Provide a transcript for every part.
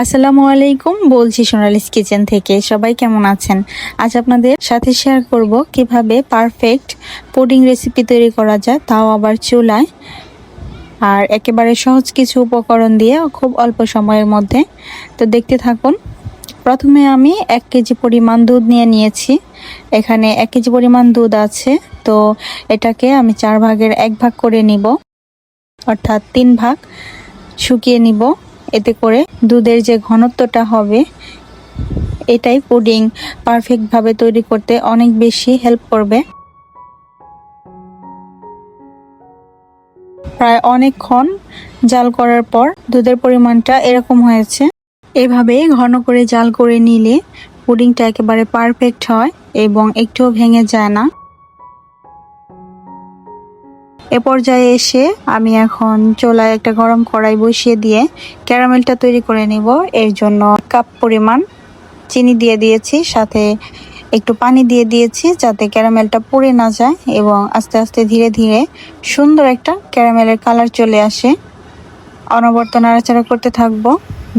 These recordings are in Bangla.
আসসালামু আলাইকুম, বলছি সোনালিস কিচেন থেকে। সবাই কেমন আছেন? আজ আপনাদের সাথে শেয়ার করব কীভাবে পারফেক্ট পুডিং রেসিপি তৈরি করা যায়, তাও আবার চুলায়। আর একেবারে সহজ কিছু উপকরণ দিয়ে খুব অল্প সময়ের মধ্যে। তো দেখতে থাকুন, প্রথমে আমি এক কেজি পরিমাণ দুধ নিয়ে নিয়েছি। এখানে এক কেজি পরিমাণ দুধ আছে, তো এটাকে আমি চার ভাগের এক ভাগ করে নিব। অর্থাৎ তিন ভাগ শুকিয়ে নিব। এতে করে দুধের যে ঘনত্বটা হবে, এটাই পুডিং পারফেক্টভাবে তৈরি করতে অনেক বেশি হেল্প করবে। প্রায় অনেকক্ষণ জাল করার পর দুধের পরিমাণটা এরকম হয়েছে। এভাবে ঘন করে জাল করে নিলে পুডিংটা একেবারে পারফেক্ট হয় এবং একটুও ভেঙে যায় না। এ পর্যায়ে এসে আমি এখন চোলায় একটা গরম কড়াই বসিয়ে দিয়ে ক্যারামেলটা তৈরি করে নিব। এর জন্য কাপ পরিমাণ চিনি দিয়ে দিয়েছি, সাথে একটু পানি দিয়ে দিয়েছি যাতে ক্যারামেলটা পুড়ে না যায় এবং আস্তে আস্তে ধীরে ধীরে সুন্দর একটা ক্যারামেলের কালার চলে আসে। অনবর্ত নাড়াচাড়া করতে থাকব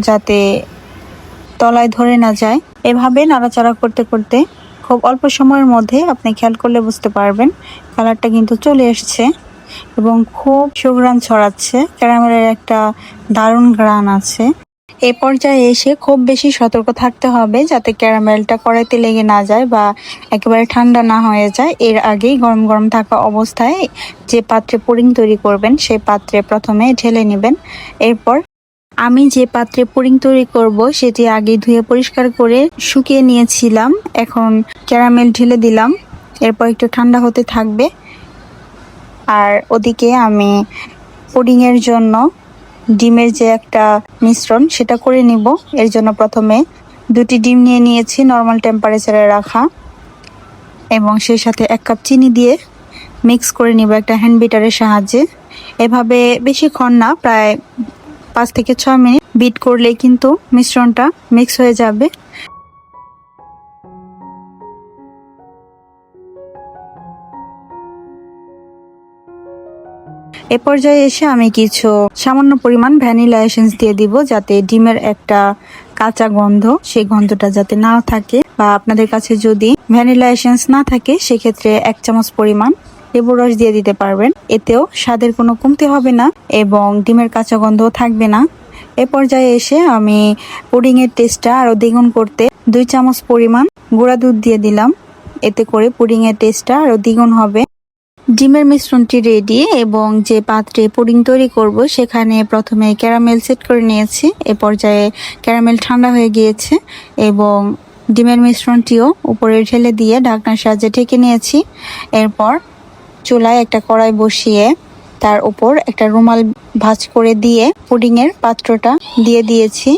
যাতে তলায় ধরে না যায়। এভাবে নাড়াচাড়া করতে করতে খুব অল্প সময়ের মধ্যে আপনি খেয়াল করলে বুঝতে পারবেন, কালারটা কিন্তু চলে এসছে। এবং খুব সুঘ্রাণ ছড়াচ্ছে। ক্যারামেলের একটা দারুণ ঘ্রাণ আছে। এ পর্যায়ে এসে খুব বেশি সতর্ক থাকতে হবে যাতে ক্যারামেলটা কড়াইতে লেগে না যায় বা একেবারে ঠান্ডা না হয়ে যায়। এর আগেই গরম গরম থাকা অবস্থায় যে পাত্রে পুডিং তৈরি করবেন সেই পাত্রে প্রথমে ঢেলে নেবেন। এরপর আমি যে পাত্রে পুডিং তৈরি করব, সেটি আগে ধুয়ে পরিষ্কার করে শুকিয়ে নিয়েছিলাম। এখন ক্যারামেল ঢেলে দিলাম। এরপর একটু ঠান্ডা হতে থাকবে। আর ওদিকে আমি পুডিংয়ের জন্য ডিমের যে একটা মিশ্রণ, সেটা করে নিব। এর জন্য প্রথমে দুটি ডিম নিয়ে নিয়েছি নর্মাল টেম্পারেচারে রাখা। এবং সেই সাথে এক কাপ চিনি দিয়ে মিক্স করে নিব একটা হ্যান্ড বিটারের সাহায্যে। এভাবে বেশিক্ষণ না, প্রায় পাঁচ থেকে ছ মিনিট বিট করলেই কিন্তু মিশ্রণটা মিক্স হয়ে যাবে। এ পর্যায়ে এসে আমি কিছু সামান্য পরিমাণ ভ্যানিলা এসেন্স দিয়ে দিব যাতে ডিমের একটা কাঁচা গন্ধ, সেই গন্ধটা যাতে না থাকে। বা আপনাদের কাছে যদি ভ্যানিলা এসেন্স না থাকে, সেক্ষেত্রে এক চামচ পরিমাণ লেবুর রস দিয়ে দিতে পারবেন। এতেও স্বাদের কোনো কমতি হবে না এবং ডিমের কাঁচা গন্ধও থাকবে না। এ পর্যায়ে এসে আমি পুডিংয়ের টেস্টটা আরও দ্বিগুণ করতে দুই চামচ পরিমাণ গুঁড়া দুধ দিয়ে দিলাম। এতে করে পুডিংয়ের টেস্টটা আরও দ্বিগুণ হবে। ডিমের মিশ্রণটি রেডি এবং যে পাত্রে পুডিং তৈরি করব সেখানে প্রথমে ক্যারামেল সেট করে নিয়েছি। এ পর্যায়ে ক্যারামেল ঠান্ডা হয়ে গিয়েছে এবং ডিমের মিশ্রণটিও উপরে ঢেলে দিয়ে ঢাকনার সাহায্যে ঢেকে নিয়েছি। এরপর চুলায় একটা কড়াই বসিয়ে তার উপর একটা রুমাল ভাজ করে দিয়ে পুডিংয়ের পাত্রটা দিয়ে দিয়েছি।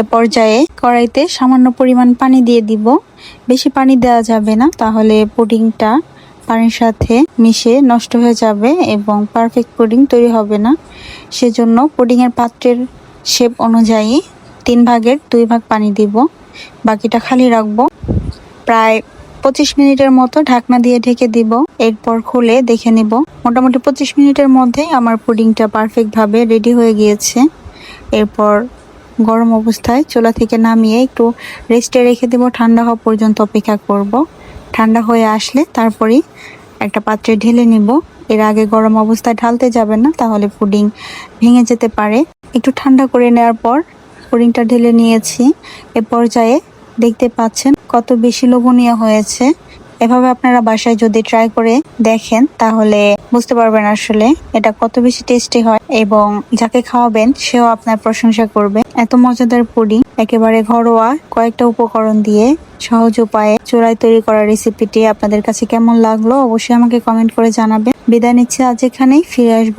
এ পর্যায়ে কড়াইতে সামান্য পরিমাণ পানি দিয়ে দিব। বেশি পানি দেওয়া যাবে না, তাহলে পুডিংটা পানির সাথে মিশে নষ্ট হয়ে যাবে এবং পারফেক্ট পুডিং তৈরি হবে না। সেজন্য পুডিংয়ের পাত্রের শেপ অনুযায়ী তিন ভাগের দুই ভাগ পানি দিব। বাকিটা খালি রাখব। প্রায় পঁচিশ মিনিটের মতো ঢাকনা দিয়ে ঢেকে দিব। এরপর খুলে দেখে নিব। মোটামুটি পঁচিশ মিনিটের মধ্যেই আমার পুডিংটা পারফেক্টভাবে রেডি হয়ে গিয়েছে। এরপর গরম অবস্থায় চুলা থেকে নামিয়ে একটু রেস্টে রেখে দেবো। ঠান্ডা হওয়া পর্যন্ত অপেক্ষা করব। ঠান্ডা হয়ে আসলে তারপরেই একটা পাত্রে ঢেলে নিব। এর আগে গরম অবস্থায় ঢালতে যাবেন না, তাহলে পুডিং ভেঙে যেতে পারে। একটু ঠান্ডা করে নেওয়ার পর পুডিংটা ঢেলে নিয়েছি। এ পর্যায়ে দেখতে পাচ্ছেন কত বেশি লোভনীয় হয়েছে। এভাবে আপনারা বাসায় যদি ট্রাই করে দেখেন, তাহলে বুঝতে পারবেন আসলে এটা কত বেশি টেস্টি হয় এবং যাকে খাওয়াবেন, সেও আপনার প্রশংসা করবে। এত মজাদার পুডিং। একেবারে ঘরোয়া কয়েকটা উপকরণ দিয়ে সহজ উপায়ে চোরাই তৈরি করা রেসিপিটি আপনাদের কাছে কেমন লাগল অবশ্যই আমাকে কমেন্ট করে জানাবেন। বিদায় নিচ্ছে আজ এখানেই, ফিরে আসব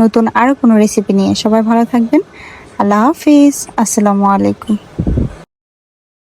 নতুন আরও কোনো রেসিপি নিয়ে। সবাই ভালো থাকবেন। আল্লাহ হাফিজ। আসসালামু আলাইকুম।